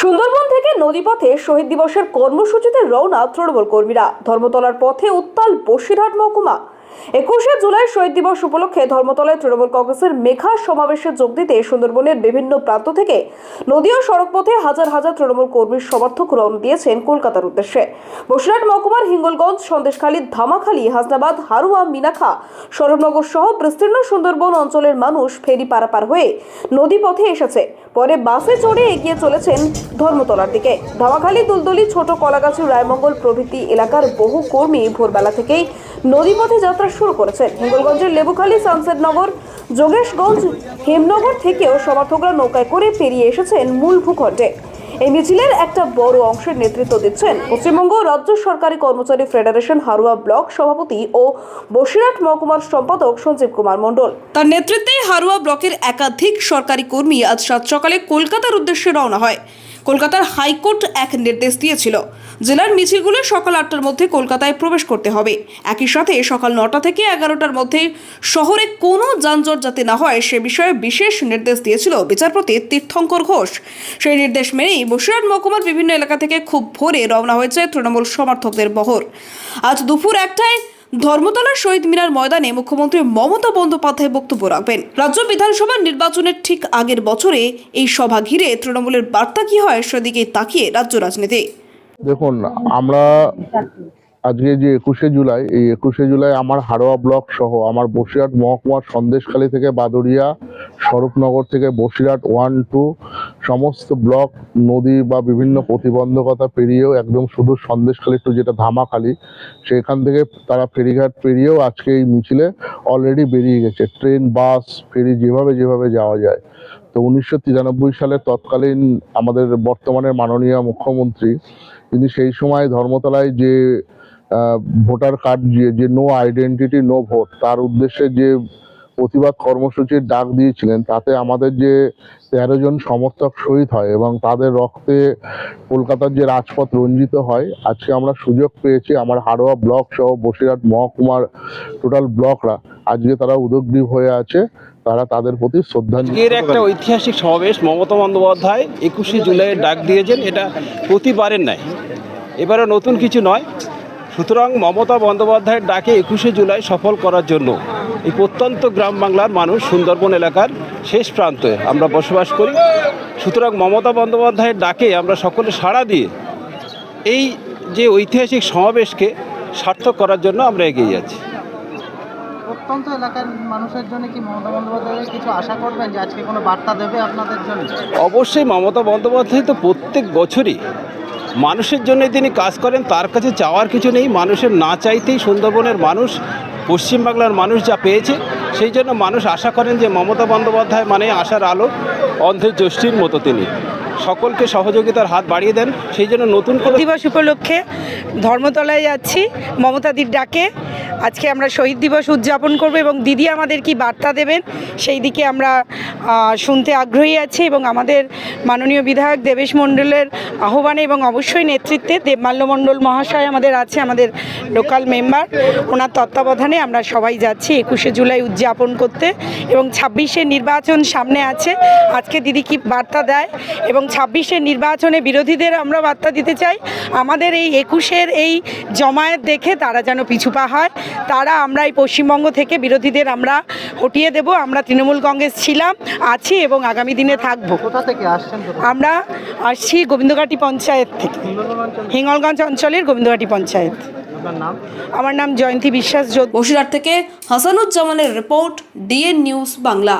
সুন্দরবন থেকে নদীপথে শহীদ দিবসের কর্মসূচিতে রওনা তৃণমূল কর্মীরা। ধর্মতলার পথে উত্তাল বসিরহাট মহকুমা। একুশে জুলাই শহীদ দিবস উপলক্ষে ধর্মতলায় তৃণমূল কংগ্রেসের মেঘা সমাবেশে যোগ দিতে সুন্দরবনের বিভিন্ন প্রান্ত থেকে নদী ও সড়কপথে হাজার হাজার তৃণমূল কর্মীর সমর্থক রওনা দিয়েছেন কলকাতার উদ্দেশ্যে। বসিরহাট মহকুমার হিঙ্গলগঞ্জ সন্দেশখালী ধামাখালী হাসনাবাদ হারুয়া মিনাখা সরবনগর সহ বিস্তীর্ণ সুন্দরবন অঞ্চলের মানুষ ফেরি পারাপার হয়ে নদী পথে এসেছে। পরে বাসে চড়ে এগিয়ে চলেছেন ধর্মতলার দিকে। ধামাখালী দুলদলি ছোট কলাগাছি রায়মঙ্গল প্রভৃতি এলাকার বহু কর্মী ভোরবেলা থেকেই নদীপথে যাত্রা শুরু করেছেন। হিঙ্গলগঞ্জের লেবুখালী সানসেটনগর, যোগেশগঞ্জ, হেমনগর থেকেও সমর্থকরা নৌকায় করে পেরিয়ে এসেছেন মূল ভূখণ্ডে। এই মিছিলের একটা বড় অংশের নেতৃত্ব দিচ্ছেন। পশ্চিমবঙ্গ রাজ্য সরকারি কর্মচারী ফেডারেশন হারুয়া ব্লক সভাপতি ও বসিরহাট মহকুমার সম্পাদক সঞ্জীব কুমার মণ্ডল। তার নেতৃত্বে হারুয়া ব্লকের একাধিক সরকারি কর্মী আজ সাত সকালে কলকাতার উদ্দেশ্যে রওনা হয়। কলকাতার হাইকোর্ট এক নির্দেশ দিয়েছিল। জেলার মিছিলগুলো সকাল আটটার মধ্যে কলকাতায় প্রবেশ করতে হবে। একই সাথে সকাল নটা থেকে এগারোটার মধ্যে শহরে কোনো যানজট যাতে না হয় সে বিষয়ে বিশেষ নির্দেশ দিয়েছিল বিচারপতি তীর্থঙ্কর ঘোষ। সেই নির্দেশ মেনেই বসিরহাট মহকুমার বিভিন্ন এলাকা থেকে খুব ভোরে রওনা হয়েছে তৃণমূল সমর্থকদের বহর। আজ দুপুর একটায় ধর্মতলার শহীদ মিনার ময়দানে মুখ্যমন্ত্রী মমতা বন্দ্যোপাধ্যায় বক্তব্য রাখবেন। রাজ্য বিধানসভা নির্বাচনের ঠিক আগের বছরে এই সভা ঘিরে তৃণমূলের বার্তা কি হয় সেদিকে তাকিয়ে রাজ্য রাজনীতি। দেখুন, আমরা আজকে যে একুশে জুলাই, এই একুশে জুলাই আমার হাড়োয়া ব্লক সহ আমার বসিরহাট মহকুমার সন্দেশখালী থেকে বাদুরিয়া স্বরূপনগর থেকে বসিরহাট ওয়ান টু সমস্ত ব্লক, নদী বা বিভিন্ন প্রতিবন্ধকতা পেরিয়েও একদম শুধু সন্দেশখালী টু যেটা ধামাখালি, সেখান থেকে তারা ফেরিঘাট পেরিয়েও আজকে এই মিছিলে অলরেডি বেরিয়ে গেছে। ট্রেন, বাস, ফেরি যেভাবে যেভাবে যাওয়া যায়। তো উনিশশো তিরানব্বই সালে তৎকালীন আমাদের বর্তমানের মাননীয় মুখ্যমন্ত্রী, তিনি সেই সময় ধর্মতলায় যে ভোটার কার্ড, যে নো আইডেন্টিটি নো ভোট তার উদ্দেশ্যে যে প্রতিবাদ কর্মসূচির ডাক দিয়েছিলেন, তাতে আমাদের যে তেরো জন সমর্থক শহীদ হয় এবং তাদের রক্তে কলকাতার যে রাজপথ রঞ্জিত হয়, আজকে আমরা সুযোগ পেয়েছি, আমার হাড়োয়া ব্লক সহ বসিরহাট মহকুমার টোটাল ব্লকরা, আজকে তারা উদ্যোগী হয়ে আছে, তারা তাদের প্রতি শ্রদ্ধাঞ্জলি আজকের একটা ঐতিহাসিক সমাবেশ মমতা বন্দ্যোপাধ্যায় একুশে জুলাইয়ের ডাক দিয়েছেন, এটা প্রতিবারের নাই এবারে নতুন কিছু নয় সুতরাং মমতা বন্দ্যোপাধ্যায়ের ডাকে একুশে জুলাই সফল করার জন্য এই প্রত্যন্ত গ্রাম বাংলার মানুষ সুন্দরবন এলাকার শেষ প্রান্তে আমরা বসবাস করি। সুতরাং মমতা বন্দ্যোপাধ্যায়ের ডাকে আমরা সকলে সাড়া দিয়ে এই যে ঐতিহাসিক সমাবেশকে সার্থক করার জন্য আমরা এগিয়ে যাচ্ছি। প্রত্যন্ত এলাকার মানুষের জন্য কি মমতা বন্দ্যোপাধ্যায় কিছু আশা করবেন যে আজকে কোনো বার্তা দেবে আপনাদের জন্য? অবশ্যই মমতা বন্দ্যোপাধ্যায় তো প্রত্যেক বছরই মানুষের জন্য তিনি কাজ করেন, তার কাছে চাওয়ার কিছু নেই। মানুষের না চাইতেই সুন্দরবনের মানুষ পশ্চিমবাংলার মানুষ যা পেয়েছে, সেই জন্য মানুষ আশা করেন যে মমতা বন্দ্যোপাধ্যায় মানে আশার আলো অন্ধের জ্যোষ্ঠীর মতো তিনি। সকলকে সহযোগিতার হাত বাড়িয়ে দেন, সেই জন্য নতুন দিবস উপলক্ষে ধর্মতলায় যাচ্ছি, মমতাদির ডাকে। আজকে আমরা শহীদ দিবস উদযাপন করব এবং দিদি আমাদের কি বার্তা দেবেন, সেই দিকে আমরা শুনতে আগ্রহী আছি এবং আমাদের মাননীয় বিধায়ক দেবেশ মণ্ডলের আহ্বানে এবং অবশ্যই নেতৃত্বে দেবমাল্য মণ্ডল মহাশয় আমাদের আছে, আমাদের লোকাল মেম্বার। ওনার তত্ত্বাবধানে আমরা সবাই যাচ্ছি একুশে জুলাই উদযাপন করতে এবং ছাব্বিশে নির্বাচন সামনে আছে। আজকে দিদি কি বার্তা দেয়? এবং ছাব্বিশের নির্বাচনে বিরোধীদের আমরা বার্তা দিতে চাই। আমাদের এই একুশের এই জমায়েত দেখে তারা যেন পিছুপা হয়। তারা আমরা এই পশ্চিমবঙ্গ থেকে বিরোধীদের আমরা হটিয়ে দেব আমরা তৃণমূল কংগ্রেস ছিলাম আছি এবং আগামী দিনে থাকব। কোথা থেকে আসছেন আমরা আসছি গোবিন্দঘাটি পঞ্চায়েত থেকে। হিঙ্গলগঞ্জ অঞ্চলের গোবিন্দঘাটি পঞ্চায়েত। আমার নাম জয়ন্তী বিশ্বাস বসিরহাট থেকে হাসানুজ্জামানের রিপোর্ট ডিএন নিউজ বাংলা।